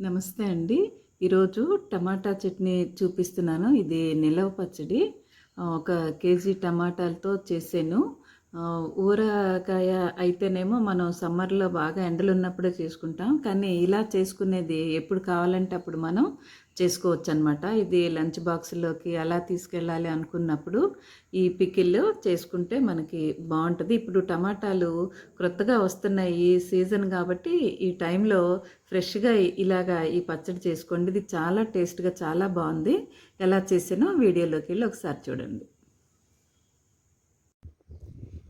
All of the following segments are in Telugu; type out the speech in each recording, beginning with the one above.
నమస్తే అండి. ఈరోజు టమాటా చట్నీ చూపిస్తున్నాను. ఇది నిలవ పచ్చడి. ఒక కేజీ టమాటాలతో చేసాను. ఊరకాయ ఊరగాయ అయితేనేమో మనం సమ్మర్లో బాగా ఎండలు ఉన్నప్పుడే చేసుకుంటాం. కానీ ఇలా చేసుకునేది ఎప్పుడు కావాలంటే అప్పుడు మనం చేసుకోవచ్చు అనమాట ఇది లంచ్ బాక్స్లోకి అలా తీసుకెళ్ళాలి అనుకున్నప్పుడు ఈ పికిల్ చేసుకుంటే మనకి బాగుంటుంది. ఇప్పుడు టమాటాలు క్రొత్తగా వస్తున్నాయి ఈ సీజన్ కాబట్టి ఈ టైంలో ఫ్రెష్గా ఇలాగా ఈ పచ్చడి చేసుకోండి. ఇది చాలా టేస్ట్గా చాలా బాగుంది. ఎలా చేసానో వీడియోలోకి వెళ్ళి ఒకసారి చూడండి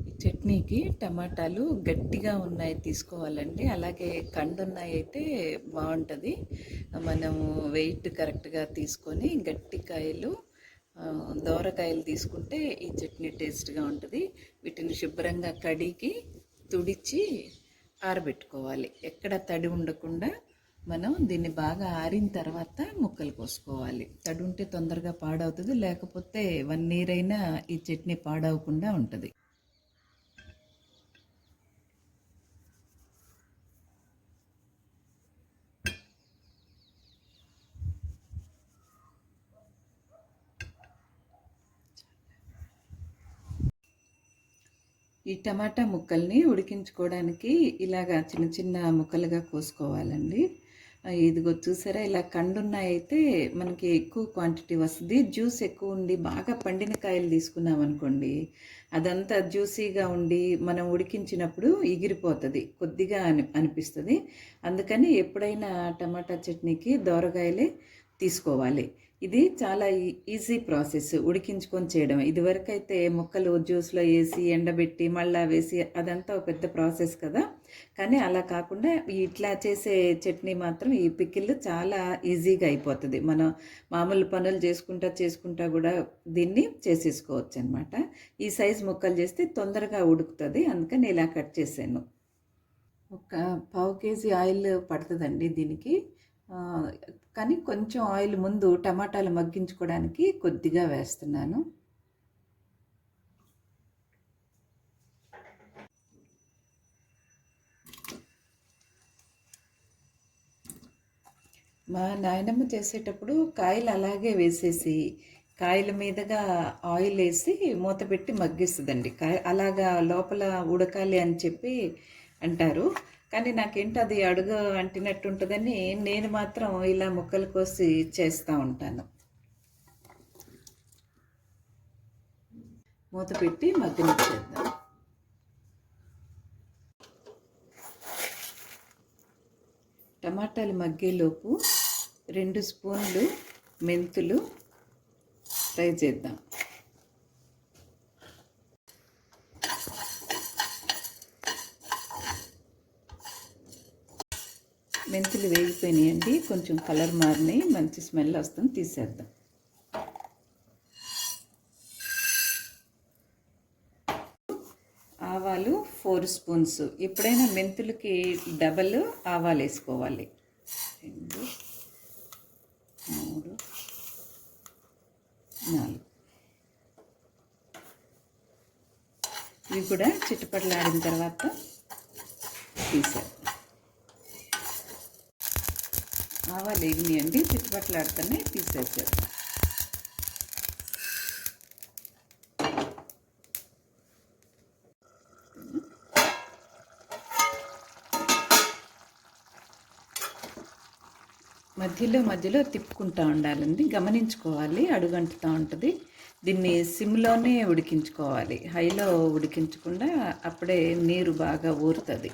ఈ చట్నీకి టమాటాలు గట్టిగా ఉన్నాయి తీసుకోవాలండి. అలాగే కండున్నాయి అయితే బాగుంటుంది. మనము వెయిట్ కరెక్ట్గా తీసుకొని గట్టి కాయలు దోరకాయలు తీసుకుంటే ఈ చట్నీ టేస్ట్గా ఉంటుంది. వీటిని శుభ్రంగా కడిగి తుడిచి ఆరబెట్టుకోవాలి. ఎక్కడ తడి ఉండకుండా మనం దీన్ని బాగా ఆరిన తర్వాత ముక్కలు కోసుకోవాలి. తడి ఉంటే తొందరగా పాడవుతుంది. లేకపోతే వన్ ఇయర్ అయినా ఈ చట్నీ పాడవకుండా ఉంటుంది. ఈ టమాటా ముక్కల్ని ఉడికించుకోవడానికి ఇలాగా చిన్న చిన్న ముక్కలుగా కోసుకోవాలండి. ఇదిగో చూసారా ఇలా కండున్నాయైతే అయితే మనకి ఎక్కువ క్వాంటిటీ వస్తుంది. జ్యూస్ ఎక్కువ ఉండి బాగా పండిన కాయలు తీసుకున్నాం అనుకోండి అదంతా జ్యూసీగా ఉండి మనం ఉడికించినప్పుడు ఎగిరిపోతుంది కొద్దిగా అని అనిపిస్తుంది. అందుకని ఎప్పుడైనా టమాటా చట్నీకి దోరగాయలే తీసుకోవాలి. ఇది చాలా ఈ- ఈజీ ప్రాసెస్ ఉడికించుకొని చేయడం. ఇదివరకు అయితే ముక్కలు జ్యూస్లో వేసి ఎండబెట్టి మళ్ళా వేసి అదంతా ఒక పెద్ద ప్రాసెస్ కదా. కానీ అలా కాకుండా ఇట్లా చేసే చట్నీ మాత్రం ఈ పికిల్ చాలా ఈజీగా అయిపోతుంది. మనం మామూలు పనులు చేసుకుంటా చేసుకుంటా కూడా దీన్ని చేసేసుకోవచ్చు అనమాట ఈ సైజ్ ముక్కలు చేస్తే తొందరగా ఉడుకుతుంది. అందుకని ఇలా కట్ చేశాను. ఒక పావు కేజీ ఆయిల్ పడుతుందండి దీనికి. కానీ కొంచెం ఆయిల్ ముందు టమాటాలు మగ్గించుకోవడానికి కొద్దిగా వేస్తున్నాను. మా నాయనమ్మ చేసేటప్పుడు కాయలు అలాగే వేసేసి కాయల మీదగా ఆయిల్ వేసి మూత పెట్టి మగ్గిస్తుందండి. కాయ అలాగా లోపల ఉడకాలి అని చెప్పి అంటారు. కానీ నాకేంటి అది అడుగు అంటినట్టు ఉంటుందని నేను మాత్రం ఇలా ముక్కలు కోసి చేస్తూ ఉంటాను. మూత పెట్టి మగ్గనిచ్చేద్దాం టమాటాలు మగ్గేలోపు రెండు స్పూన్లు మెంతులు ఫ్రై చేద్దాం. మెంతులు వేగిపోయినాయండి. కొంచెం కలర్ మారినాయి. మంచి స్మెల్ వస్తుంది. తీసేద్దాం. ఆవాలు ఫోర్ స్పూన్స్. ఎప్పుడైనా మెంతులకి డబల్ ఆవాలు వేసుకోవాలి. రెండు మూడు నాలుగు. ఇవి కూడా చిట్టుపట్లాడిన తర్వాత తీసేద్దాం. ఆవాలు వేగినాయండి చిట్టుపట్లాడుతూనే తీసేసారు మధ్యలో మధ్యలో తిప్పుకుంటూ ఉండాలండి గమనించుకోవాలి అడుగంటుతూ ఉంటుంది. దీన్ని సిమ్లోనే ఉడికించుకోవాలి హైలో ఉడికించకుండా అప్పుడే నీరు బాగా ఊరుతుంది.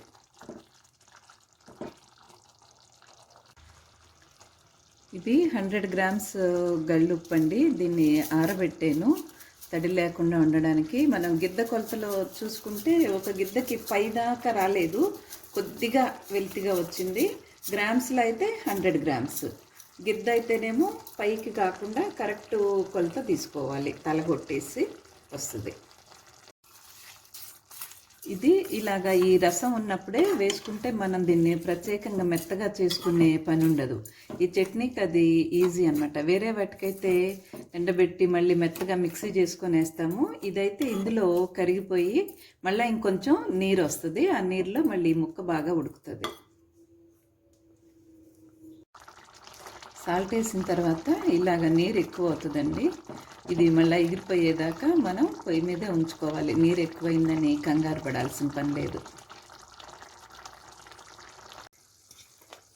ఇది హండ్రెడ్ గ్రామ్స్ గళ్ళుప్పు అండి దీన్ని ఆరబెట్టాను. తడి లేకుండా ఉండడానికి. మనం గిద్ద కొలతలో చూసుకుంటే ఒక గిద్దకి పై దాకా రాలేదు. కొద్దిగా వెల్తిగా వచ్చింది. గ్రామ్స్లో అయితే హండ్రెడ్ గ్రామ్స్. గిద్ద అయితేనేమో పైకి కాకుండా కరెక్ట్ కొలత తీసుకోవాలి. తలగొట్టేసి వస్తుంది. ఇది ఇలాగా ఈ రసం ఉన్నప్పుడే వేసుకుంటే మనం దీన్ని ప్రత్యేకంగా మెత్తగా చేసుకునే పని ఉండదు. ఈ చట్నీకి అది ఈజీ అన్నమాట. వేరే వాటికైతే ఎండబెట్టి మళ్ళీ మెత్తగా మిక్సీ చేసుకొని వేస్తాము ఇదైతే ఇందులో కరిగిపోయి మళ్ళీ ఇంకొంచెం నీరు వస్తుంది. ఆ నీరులో మళ్ళీ ముక్క బాగా ఉడుకుతుంది. సాల్ట్ వేసిన తర్వాత ఇలాగ నీరు ఎక్కువ అవుతుందండి. ఇది మళ్ళీ ఎగిరిపోయేదాకా మనం పొయ్యి మీదే ఉంచుకోవాలి. నీరు ఎక్కువైందని కంగారు పడాల్సిన పని లేదు.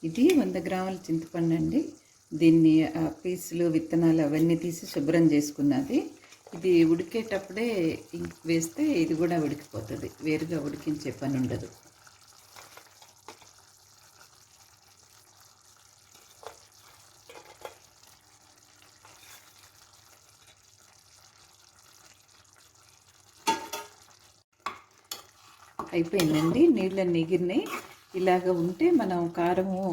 ఇది వంద గ్రాముల చింతపండు అండి. దీన్ని పీసులు విత్తనాలు అవన్నీ తీసి శుభ్రం చేసుకున్నది. ఇది ఉడికేటప్పుడే వేస్తే ఇది కూడా ఉడికిపోతుంది. వేరుగా ఉడికించే పని ఉండదు. అయిపోయిందండి. నీళ్ళన్నీ ఎగిరినాయి ఇలాగ ఉంటే మనం కారము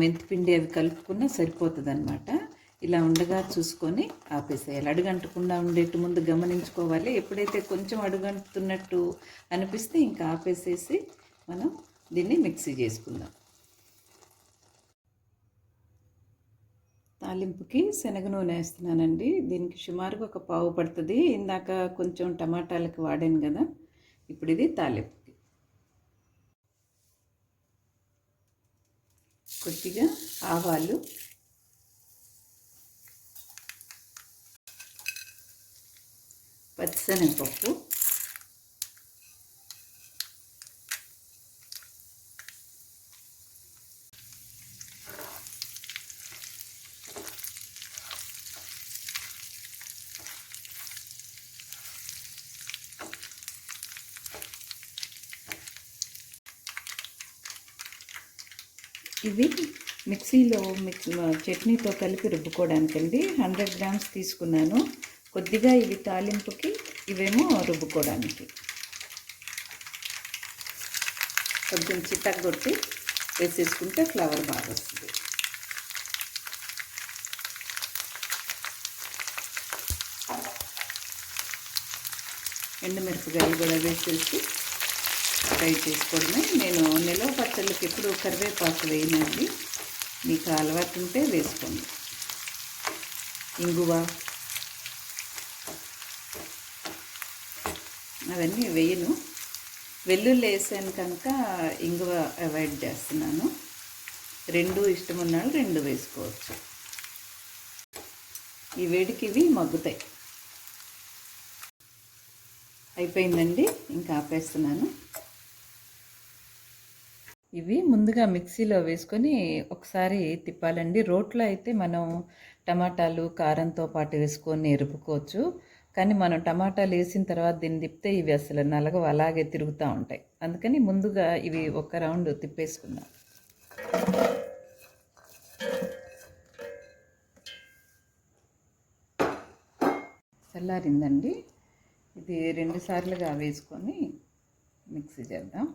మెంతిపిండి అవి కలుపుకున్నా సరిపోతుంది అనమాట ఇలా ఉండగా చూసుకొని ఆపేసేయాలి. అడుగంటకుండా ఉండేట్టు ముందు గమనించుకోవాలి. ఎప్పుడైతే కొంచెం అడుగంటున్నట్టు అనిపిస్తే ఇంకా ఆపేసేసి మనం దీన్ని మిక్సీ చేసుకుందాం. తాలింపుకి శనగ నూనె వేస్తున్నానండి. దీనికి సుమారుగా ఒక పావు పడుతుంది. ఇందాక కొంచెం టమాటాలకి వాడాను కదా. ఇప్పుడు ఇది తాలింపుకి. కొద్దిగా ఆవాలు. పచ్చిశనగపప్పు. ఇవి మిక్సీలో మిక్స్ చట్నీతో కలిపి రుబ్బుకోవడానికండి. హండ్రెడ్ గ్రామ్స్ తీసుకున్నాను. కొద్దిగా ఇవి తాలింపుకి ఇవేమో రుబ్బుకోవడానికి. కొంచెం చిత్తగొట్టి వేసేసుకుంటే ఫ్లవర్ బాగా వస్తుంది ఎండుమిరపకాయలు కూడా వేసేసి ఫ్రై చేసుకోవడమే. నేను నిలవ పచ్చళ్ళకి ఎప్పుడు కరివేపాకు వేయనండి. మీకు అలవాటు ఉంటే వేసుకోండి. ఇంగువ. అవన్నీ వేయను. వెల్లుల్లి వేసాను కనుక ఇంగువ అవాయిడ్ చేస్తున్నాను. రెండు ఇష్టం ఉన్నాడు రెండు వేసుకోవచ్చు. ఈ వేడికి ఇవి మగ్గుతాయి. అయిపోయిందండి. ఇంకా ఆపేస్తున్నాను. ఇవి ముందుగా మిక్సీలో వేసుకొని ఒకసారి తిప్పాలండి. రోట్లో అయితే మనం టమాటాలు కారంతో పాటు వేసుకొని ఎరుపుకోవచ్చు కానీ మనం టమాటాలు వేసిన తర్వాత దీన్ని తిప్పితే ఇవి అసలు నలగవు అలాగే తిరుగుతూ ఉంటాయి. అందుకని ముందుగా ఇవి ఒక రౌండ్ తిప్పేసుకుందాం. చల్లారిందండి. ఇది రెండు సార్లుగా వేసుకొని మిక్సీ చేద్దాం.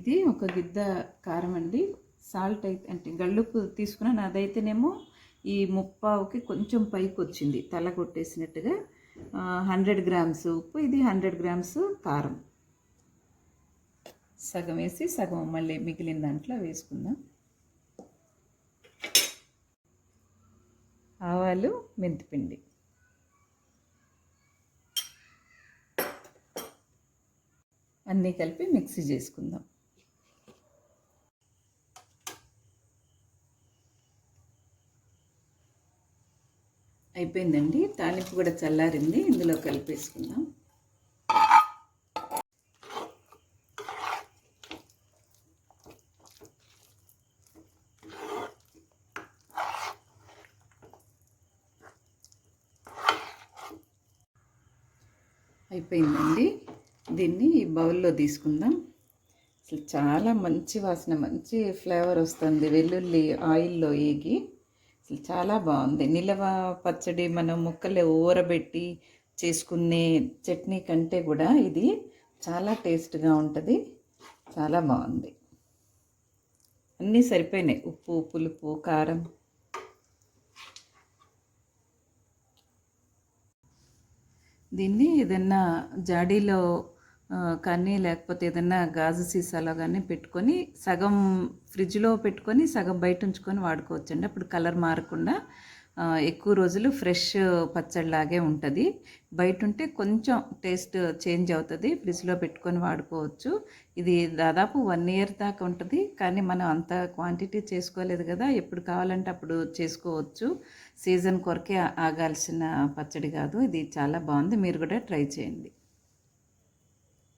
ఇది ఒక గిద్ద కారం అండి. సాల్ట్ అయితే అంటే గళ్ళుప్పు తీసుకున్నాను అదైతేనేమో ఈ ముప్పావుకి కొంచెం పైకి వచ్చింది. తల కొట్టేసినట్టుగా హండ్రెడ్ గ్రామ్స్ ఉప్పు ఇది హండ్రెడ్ గ్రామ్స్ కారం. సగం వేసి సగం మళ్ళీ మిగిలిన దాంట్లో వేసుకుందాం. ఆవాలు మెంతిపిండి. అన్నీ కలిపి మిక్సీ చేసుకుందాం. అయిపోయిందండి. తాలింపు కూడా చల్లారింది. ఇందులో కలిపేసుకుందాం. అయిపోయిందండి. దీన్ని ఈ బౌల్లో తీసుకుందాం. అసలు చాలా మంచి వాసన మంచి ఫ్లేవర్ వస్తుంది. వెల్లుల్లి ఆయిల్లో ఏగి అసలు చాలా బాగుంది. నిలవ పచ్చడి మనం ముక్కలు ఊరబెట్టి చేసుకునే చట్నీ కంటే కూడా ఇది చాలా టేస్ట్గా ఉంటుంది. చాలా బాగుంది. అన్నీ సరిపోయినాయి. ఉప్పు పులుపు కారం. దీన్ని ఏదన్నా జాడీలో కానీ లేకపోతే ఏదన్నా గాజు సీసాలో కానీ పెట్టుకొని సగం ఫ్రిడ్జ్లో పెట్టుకొని సగం బయట ఉంచుకొని వాడుకోవచ్చండి. అప్పుడు కలర్ మారకుండా ఎక్కువ రోజులు ఫ్రెష్ పచ్చడిలాగే ఉంటుంది. బయట ఉంటే కొంచెం టేస్ట్ చేంజ్ అవుతుంది. ఫ్రిడ్జ్లో పెట్టుకొని వాడుకోవచ్చు. ఇది దాదాపు వన్ ఇయర్ దాకా ఉంటుంది. కానీ మనం అంత క్వాంటిటీ చేసుకోలేదు కదా. ఎప్పుడు కావాలంటే అప్పుడు చేసుకోవచ్చు. సీజన్ కొరకే ఆగాల్సిన పచ్చడి కాదు. ఇది చాలా బాగుంది. మీరు కూడా ట్రై చేయండి.